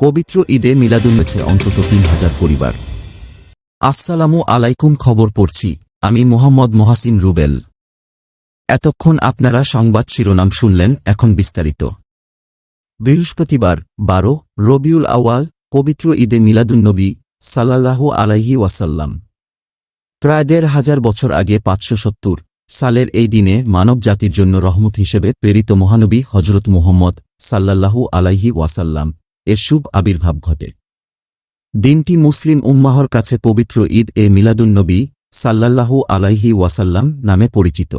পবিত্র ঈদে মিলাদুন হয়েছে অন্তত তিন হাজার পরিবার। আসসালামু আলাইকুম, খবর পড়ছি। আমি মোহাম্মদ মহাসিন রুবেল। এতক্ষণ আপনারা সংবাদ শিরোনাম শুনলেন, এখন বিস্তারিত। বৃহস্পতিবার, বারো, রবিউল আওয়াল পবিত্র ঈদে মিলাদুন্নবী সাল্লাল্লাহু আলাইহি ওয়াসাল্লাম। প্রায় দেড় হাজার বছর আগে পাঁচশো সত্তর সালের এই দিনে মানব জাতির জন্য রহমত হিসেবে প্রেরিত মহানবী হজরত মুহম্মদ সাল্লাল্লাহু আলাইহি ওয়াসাল্লাম। এর শুভ আবির্ভাব ঘটে। দিনটি মুসলিম উম্মাহর কাছে পবিত্র ঈদ এ মিলাদুন্নবী সাল্লাল্লাহু আলাইহি ওয়াসাল্লাম নামে পরিচিত।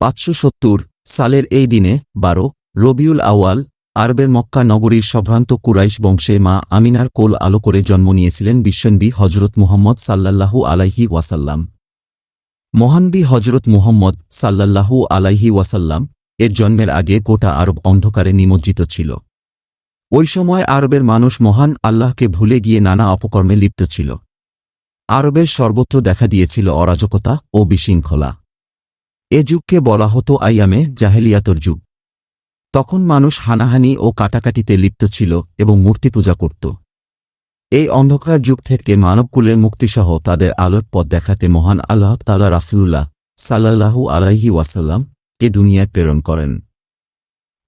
পাঁচশো সত্তর সালের এই দিনে বারো রবিউল আওয়াল আরবের মক্কা নগরীর সভ্রান্ত কুরাইশ বংশে মা আমিনার কোল আলো করে জন্ম নিয়েছিলেন বিশ্বনবী হজরত মুহম্মদ সাল্লাল্লাহু আলাইহি ওয়াসাল্লাম। মহানবী হজরত মুহম্মদ সাল্লাল্লাহু আলাইহি ওয়াসাল্লাম এর জন্মের আগে গোটা আরব অন্ধকারে নিমজ্জিত ছিল। ওই সময় আরবের মানুষ মহান আল্লাহকে ভুলে গিয়ে নানা অপকর্মে লিপ্ত ছিল। আরবের সর্বত্র দেখা দিয়েছিল অরাজকতা ও বিশৃঙ্খলা। এ যুগকে বলা হতো আইয়ামে জাহেলিয়াতর যুগ। তখন মানুষ হানাহানি ও কাটাকাটিতে লিপ্ত ছিল এবং মূর্তি পূজা করত। এই অন্ধকার যুগ থেকে মানবকুলের মুক্তিসহ তাদের আলোর পথ দেখাতে মহান আল্লাহ তালা রাসুল্লাহ সাল্লাল্লাহু আলাইহি ওয়াসাল্লাম কে দুনিয়ায় প্রেরণ করেন।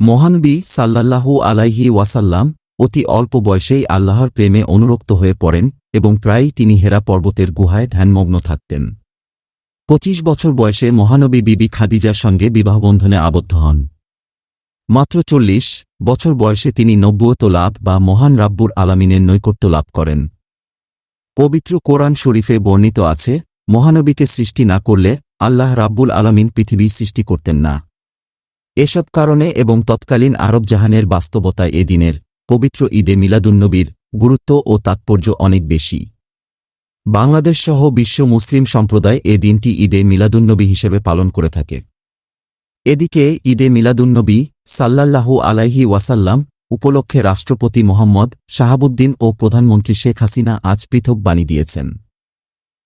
মহানবী সাল্লাল্লাহু আলাইহি ওয়াসাল্লাম অতি অল্প বয়সেই আল্লাহর প্রেমে অনুরক্ত হয়ে পড়েন এবং প্রায়ই তিনি হেরা পর্বতের গুহায় ধ্যানমগ্ন থাকতেন। পঁচিশ বছর বয়সে মহানবী বিবি খাদিজার সঙ্গে বিবাহবন্ধনে আবদ্ধ হন। মাত্র চল্লিশ বছর বয়সে তিনি নব্বত লাভ বা মহান রাব্বুর আলামিনের নৈকট্য লাভ করেন। পবিত্র কোরআন শরীফে বর্ণিত আছে, মহানবীকে সৃষ্টি না করলে আল্লাহ রাব্বুল আলামিন পৃথিবী সৃষ্টি করতেন না। এসব কারণে এবং তৎকালীন আরব জাহানের বাস্তবতায় এদিনের পবিত্র ঈদে মিলাদুন্নবীর গুরুত্ব ও তাৎপর্য অনেক বেশি। বাংলাদেশ সহ বিশ্ব মুসলিম সম্প্রদায় এ দিনটি ঈদে মিলাদুন্নবী হিসেবে পালন করে থাকে। এদিকে ঈদে মিলাদুন্নবী সাল্লাল্লাহু আলাইহি ওয়াসাল্লাম উপলক্ষে রাষ্ট্রপতি মোহাম্মদ শাহাবুদ্দিন ও প্রধানমন্ত্রী শেখ হাসিনা আজ পৃথক বাণী দিয়েছেন।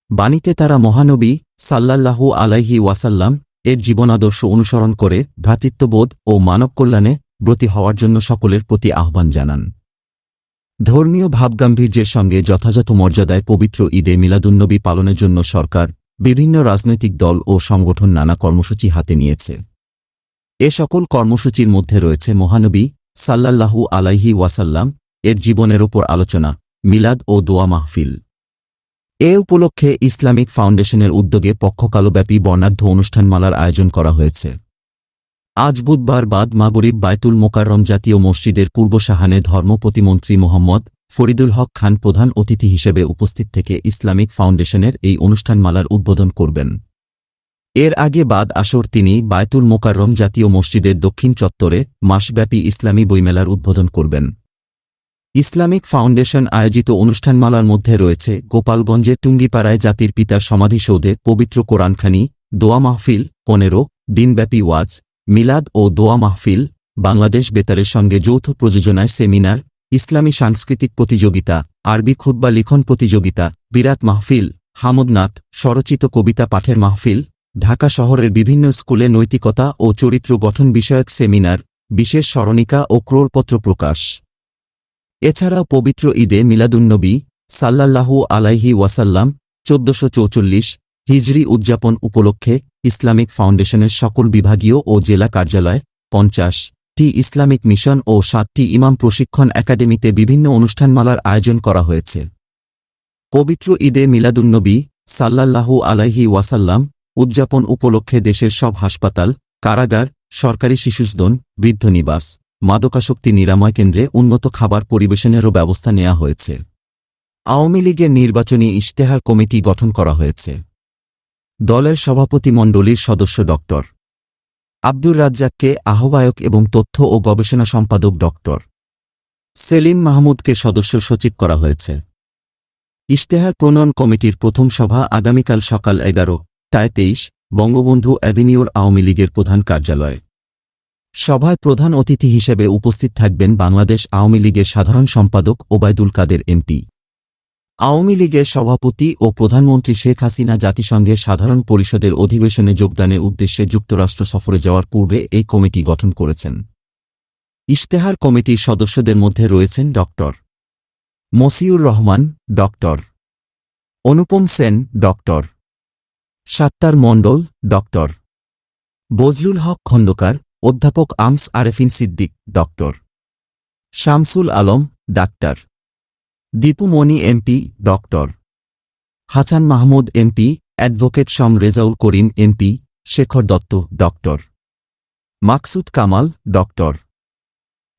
বাণীতে তারা মহানবী সাল্লাল্লাহু আলাইহি ওয়াসাল্লাম এর জীবনাদর্শ অনুসরণ করে ভ্রাতৃত্ববোধ ও মানব কল্যাণে ব্রতী হওয়ার জন্য সকলের প্রতি আহ্বান জানান। ধর্মীয় ভাবগাম্ভীর্যের সঙ্গে যথাযথ মর্যাদায় পবিত্র ঈদে মিলাদুন্নবী পালনের জন্য সরকার বিভিন্ন রাজনৈতিক দল ও সংগঠন নানা কর্মসূচি হাতে নিয়েছে। এ সকল কর্মসূচির মধ্যে রয়েছে মহানবী সাল্লাল্লাহু আলাইহি ওয়াসাল্লাম এর জীবনের ওপর আলোচনা, মিলাদ ও দোয়া মাহফিল। এ উপলক্ষে ইসলামিক ফাউন্ডেশনের উদ্যোগে পক্ষকালব্যাপী বর্ণাঢ্য অনুষ্ঠানমালার আয়োজন করা হয়েছে। আজ বুধবার বাদ মাগরিব বায়তুল মোকাররম জাতীয় মসজিদের পূর্ব সাহানে ধর্ম প্রতিমন্ত্রী মোহাম্মদ ফরিদুল হক খান প্রধান অতিথি হিসেবে উপস্থিত থেকে ইসলামিক ফাউন্ডেশনের এই অনুষ্ঠানমালার উদ্বোধন করবেন। এর আগে বাদ আসর তিনি বায়তুল মোকাররম জাতীয় মসজিদের দক্ষিণ চত্বরে মাসব্যাপী ইসলামী বইমেলার উদ্বোধন করবেন। ইসলামিক ফাউন্ডেশন আয়োজিত অনুষ্ঠানমালার মধ্যে রয়েছে গোপালগঞ্জের টুঙ্গিপাড়ায় জাতির পিতার সমাধিসৌধে পবিত্র কোরআনখানি, দোয়া মাহফিল, পনেরো, দিনব্যাপী ওয়াজ, মিলাদ ও দোয়া মাহফিল, বাংলাদেশ বেতারের সঙ্গে যৌথ প্রযোজনায় সেমিনার, ইসলামী সাংস্কৃতিক প্রতিযোগিতা, আরবি খুদ্া লিখন প্রতিযোগিতা বিরাট মাহফিল, হামদনাথ, স্বরচিত কবিতা পাঠের মাহফিল, ঢাকা শহরের বিভিন্ন স্কুলে নৈতিকতা ও চরিত্র গঠন বিষয়ক সেমিনার, বিশেষ স্মরণিকা ও ক্রোড়পত্র প্রকাশ। এছাড়াও পবিত্র ঈদে মিলাদুন্নবী সাল্লাল্লাহু আলাইহি ওয়াসাল্লাম চোদ্দশো চৌচল্লিশ হিজরি উদযাপন উপলক্ষে ইসলামিক ফাউন্ডেশনের সকল বিভাগীয় ও জেলা কার্যালয় পঞ্চাশ টি ইসলামিক মিশন ও সাতটি ইমাম প্রশিক্ষণ একাডেমিতে বিভিন্ন অনুষ্ঠানমালার আয়োজন করা হয়েছে। পবিত্র ঈদে মিলাদুন্নবী সাল্লাল্লাহু আলাইহি ওয়াসাল্লাম উদযাপন উপলক্ষে দেশের সব হাসপাতাল, কারাগার, সরকারি শিশুসদন বৃদ্ধনিবাস মাদকাশক্তি নিরাময় কেন্দ্রে উন্নত খাবার পরিবেশনেরও ব্যবস্থা নেওয়া হয়েছে। আওয়ামী লীগের নির্বাচনী ইশতেহার কমিটি গঠন করা হয়েছে। দলের সভাপতিমণ্ডলীর সদস্য ড। আব্দুর রাজ্জাককে আহ্বায়ক এবং তথ্য ও গবেষণা সম্পাদক ড। সেলিম মাহমুদকে সদস্য সচিব করা হয়েছে। ইশতেহার প্রণয়ন কমিটির প্রথম সভা আগামীকাল সকাল এগারো টায় তেইশ বঙ্গবন্ধু অ্যাভিনিউর আওয়ামী লীগের প্রধান কার্যালয়। সভায় প্রধান অতিথি হিসেবে উপস্থিত থাকবেন বাংলাদেশ আওয়ামী লীগের সাধারণ সম্পাদক ওবায়দুল কাদের এমপি। আওয়ামী লীগের সভাপতি ও প্রধানমন্ত্রী শেখ হাসিনা জাতিসংঘের সাধারণ পরিষদের অধিবেশনে যোগদানের উদ্দেশ্যে যুক্তরাষ্ট্র সফরে যাওয়ার পূর্বে এই কমিটি গঠন করেছেন। ইশতেহার কমিটির সদস্যদের মধ্যে রয়েছেন doctor Mashiur Rahman doctor Anupam Sen doctor Sattar Mondal doctor Bazlul Haque Khondokar অধ্যাপক আমস Arefin Siddique, doctor. Shamsul Alam, doctor. Dipu Moni, MP, doctor. Hasan Mahmud, MP, advocate Sham Rezaul Karim, MP, Shekhar Datta, doctor. Maksud Kamal, doctor.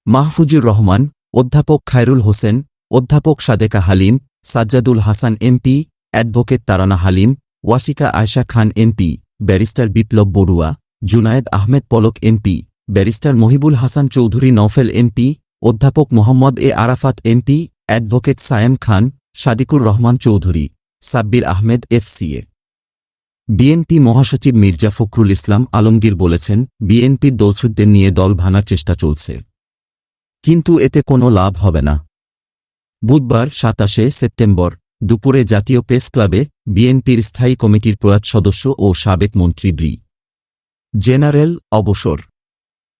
Mahfuzur Rahman, অধ্যাপক খায়রুল হোসেন, অধ্যাপক Sadeka Halim, Sajjadul Hasan, MP, advocate Tarana Halim, Wasika Ayesha Khan, MP, barrister Biplab Barua Junaid Ahmed Palak MP, barrister Mohibul Hasan Chowdhury Nowfel MP, অধ্যাপক Mohammad A Arafat MP, advocate Sayem Khan, Sadiqur Rahman Chowdhury, Sabbir Ahmed FCA. BNP মহাসচিব মির্জা ফখরুল ইসলাম আলমগীর বলেছেন বিএনপির দৌছুদদের নিয়ে দল ভাঙার চেষ্টা চলছে। কিন্তু এতে কোনো লাভ হবে না। বুধবার সাতাশে সেপ্টেম্বর, দুপুরে জাতীয় প্রেস ক্লাবে বিএনপির স্থায়ী কমিটির প্রয়াত সদস্য ও সাবেক মন্ত্রী ব্রি জেনারেল অবসর।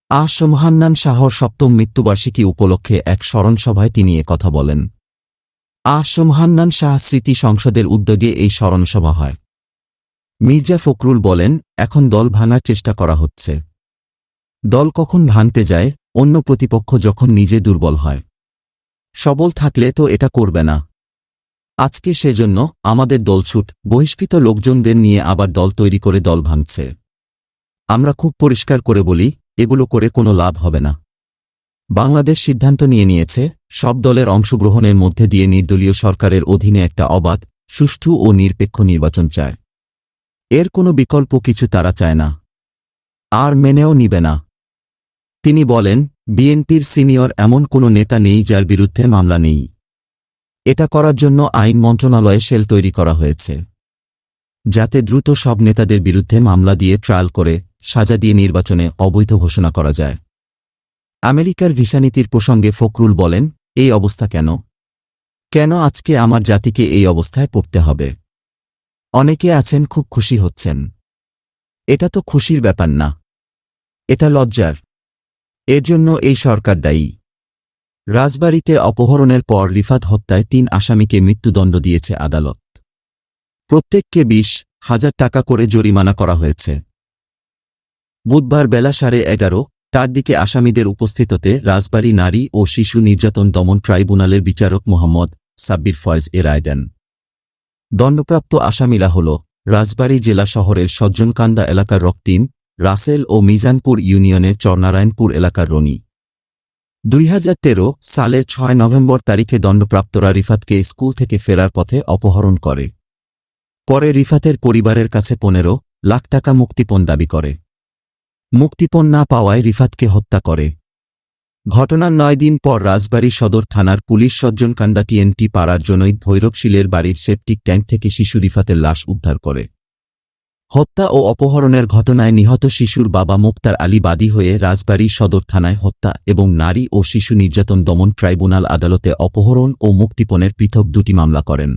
আসমহান্নান শাহর সপ্তম মৃত্যুবার্ষিকী উপলক্ষে এক স্মরণসভায় তিনি কথা বলেন। আসমহান্নান শাহ স্মৃতি সংসদের উদ্যোগে এই স্মরণসভা হয়। মির্জা ফখরুল বলেন, এখন দল ভাঙার চেষ্টা করা হচ্ছে। দল কখন ভাঙতে যায়, অন্য প্রতিপক্ষ যখন নিজে দুর্বল হয়। সবল থাকলে তো এটা করবে না। আজকে সেজন্য আমাদের দলছুট বহিষ্কৃত লোকজনদের নিয়ে আবার দল তৈরি করে দল ভাঙছে। আমরা খুব পরিষ্কার করে বলি, এগুলো করে কোনো লাভ হবে না। বাংলাদেশ সিদ্ধান্ত নিয়ে নিয়েছে, সব দলের অংশগ্রহণের মধ্যে দিয়ে নির্দলীয় সরকারের অধীনে একটা অবাধ, সুষ্ঠু ও নিরপেক্ষ নির্বাচন চায়। এর কোনো বিকল্প কিছু তারা চায় না। আর মেনেও নিবে না। তিনি বলেন, বিএনপির সিনিয়র এমন কোনো নেতা নেই যার বিরুদ্ধে মামলা নেই। এটা করার জন্য আইন মন্ত্রণালয়ে সেল তৈরি করা হয়েছে। যাতে দ্রুত সব নেতাদের বিরুদ্ধে মামলা দিয়ে ট্রায়াল করে সাজা দিয়ে নির্বাচনে অবৈধ ঘোষণা করা যায়। আমেরিকার ভিসানীতির প্রসঙ্গে ফখরুল বলেন, এই অবস্থা কেন? কেন আজকে আমার জাতিকে এই অবস্থায় পড়তে হবে? অনেকে আছেন, খুব খুশি হচ্ছেন। এটা তো খুশির ব্যাপার না। এটা লজ্জার। এর জন্য এই সরকার দায়ী। রাজবাড়িতে অপহরণের পর রিফাত হত্যায় তিন আসামিকে মৃত্যুদণ্ড দিয়েছে আদালত। প্রত্যেককে বিশ হাজার টাকা করে জরিমানা করা হয়েছে। বুধবার বেলা সাড়ে এগারো, তার দিকে আসামিদের উপস্থিততে রাজবাড়ী নারী ও শিশু নির্যাতন দমন ট্রাইব্যুনালের বিচারক মোহাম্মদ সাব্বির ফয়েজ এ রায় দেন। দণ্ডপ্রাপ্ত আসামিরা হল রাজবাড়ী জেলা শহরের সজ্জনকান্দা এলাকার রক্তিম, রাসেল ও মিজানপুর ইউনিয়নের চরনারায়ণপুর এলাকার রনি। দুই হাজার তেরো সালের ছয় নভেম্বর তারিখে দণ্ডপ্রাপ্তরা রিফাতকে স্কুল থেকে ফেরার পথে অপহরণ করে। পরে রিফাতের পরিবারের কাছে পনেরো লাখ টাকা মুক্তিপণ দাবি করে। মুক্তিপণ না পাওয়ায় রিফাতকে হত্যা করে। ঘটনার নয় দিন পর রাজবাড়ী সদর থানার পুলিশ সজ্জনকান্দা টিএনটি পাড়ার জনৈক ভৈরবশীলের বাড়ির সেপটিক ট্যাঙ্ক থেকে শিশু রিফাতের লাশ উদ্ধার করে। হত্যা ও অপহরণের ঘটনায় নিহত শিশুর বাবা মুক্তার আলী বাদী হয়ে রাজবাড়ী সদর থানায় হত্যা এবং নারী ও শিশু নির্যাতন দমন ট্রাইব্যুনাল আদালতে অপহরণ ও মুক্তিপণের পৃথক দুটি মামলা করেন।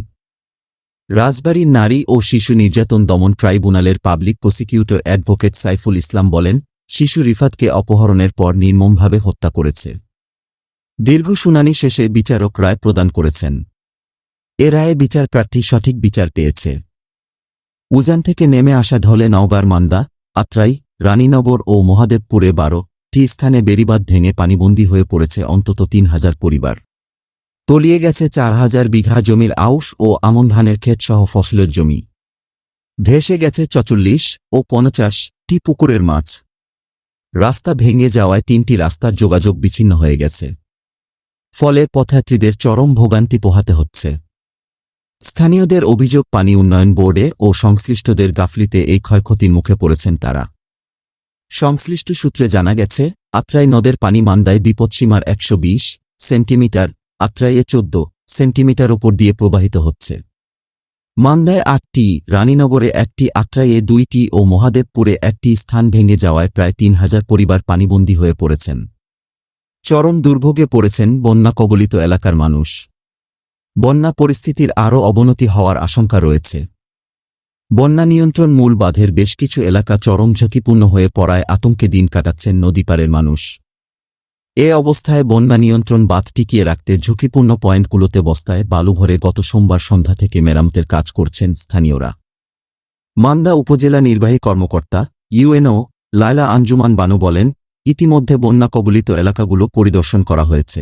রাজবাড়ীর নারী ও শিশু নির্যাতন দমন ট্রাইব্যুনালের public prosecutor advocate Saiful Islam বলেন শিশু রিফাতকে অপহরণের পর নির্মমভাবে হত্যা করেছে। দীর্ঘ শুনানি শেষে বিচারক রায় প্রদান করেছেন। এ রায়ে বিচার প্রার্থী সঠিক বিচার পেয়েছে। উজান থেকে নেমে আসা ঢলে নওগাঁর মান্দা, আত্রাই, রানীনগর ও মহাদেবপুরে বারো, টি স্থানে বেড়িবাদ ভেঙে পানিবন্দী হয়ে পড়েছে অন্তত তিন হাজার পরিবার। তলিয়ে গেছে চার হাজার বিঘা জমির আউশ ও আমন ধানের ক্ষেতসহ ফসলের জমি। ভেসে গেছে চচল্লিশ ও পঞ্চাশটি পুকুরের মাছ। রাস্তা ভেঙে যাওয়ায় তিনটি রাস্তার যোগাযোগ বিচ্ছিন্ন হয়ে গেছে। ফলে পথযাত্রীদের চরম ভোগান্তি পোহাতে হচ্ছে। স্থানীয়দের অভিযোগ, পানি উন্নয়ন বোর্ডে ও সংশ্লিষ্টদের গাফলিতে এই ক্ষয়ক্ষতির মুখে পড়েছেন তারা। সংশ্লিষ্ট সূত্রে জানা গেছে, আত্রাই নদের পানি মান্দায় বিপদসীমার একশো বিশ সেন্টিমিটার, আত্রাইয়ে চোদ্দ সেন্টিমিটার ওপর দিয়ে প্রবাহিত হচ্ছে। মান্দায় আটটি, রানীনগরে একটি আত্রাইয়ে দুইটি ও মহাদেবপুরে একটি স্থান ভেঙে যাওয়ায় প্রায় তিন হাজার পরিবার পানিবন্দী হয়ে পড়েছেন। চরম দুর্ভোগে পড়েছেন বন্যা কবলিত এলাকার মানুষ। বন্যা পরিস্থিতির আরও অবনতি হওয়ার আশঙ্কা রয়েছে। বন্যা নিয়ন্ত্রণ মূল বাঁধের বেশ কিছু এলাকা চরম ঝুঁকিপূর্ণ হয়ে পড়ায় আতঙ্কে দিন কাটাচ্ছেন নদীপাড়ের মানুষ। এ অবস্থায় বন্যা নিয়ন্ত্রণ বাঁধ টিকিয়ে রাখতে ঝুঁকিপূর্ণ পয়েন্টগুলোতে বস্তায় বালু ভরে গত সোমবার সন্ধ্যা থেকে মেরামতের কাজ করছেন স্থানীয়রা। মান্দা উপজেলা নির্বাহী কর্মকর্তা ইউএনও লায়লা আঞ্জুমান বানু বলেন, ইতিমধ্যে বন্যা কবলিত এলাকাগুলো পরিদর্শন করা হয়েছে।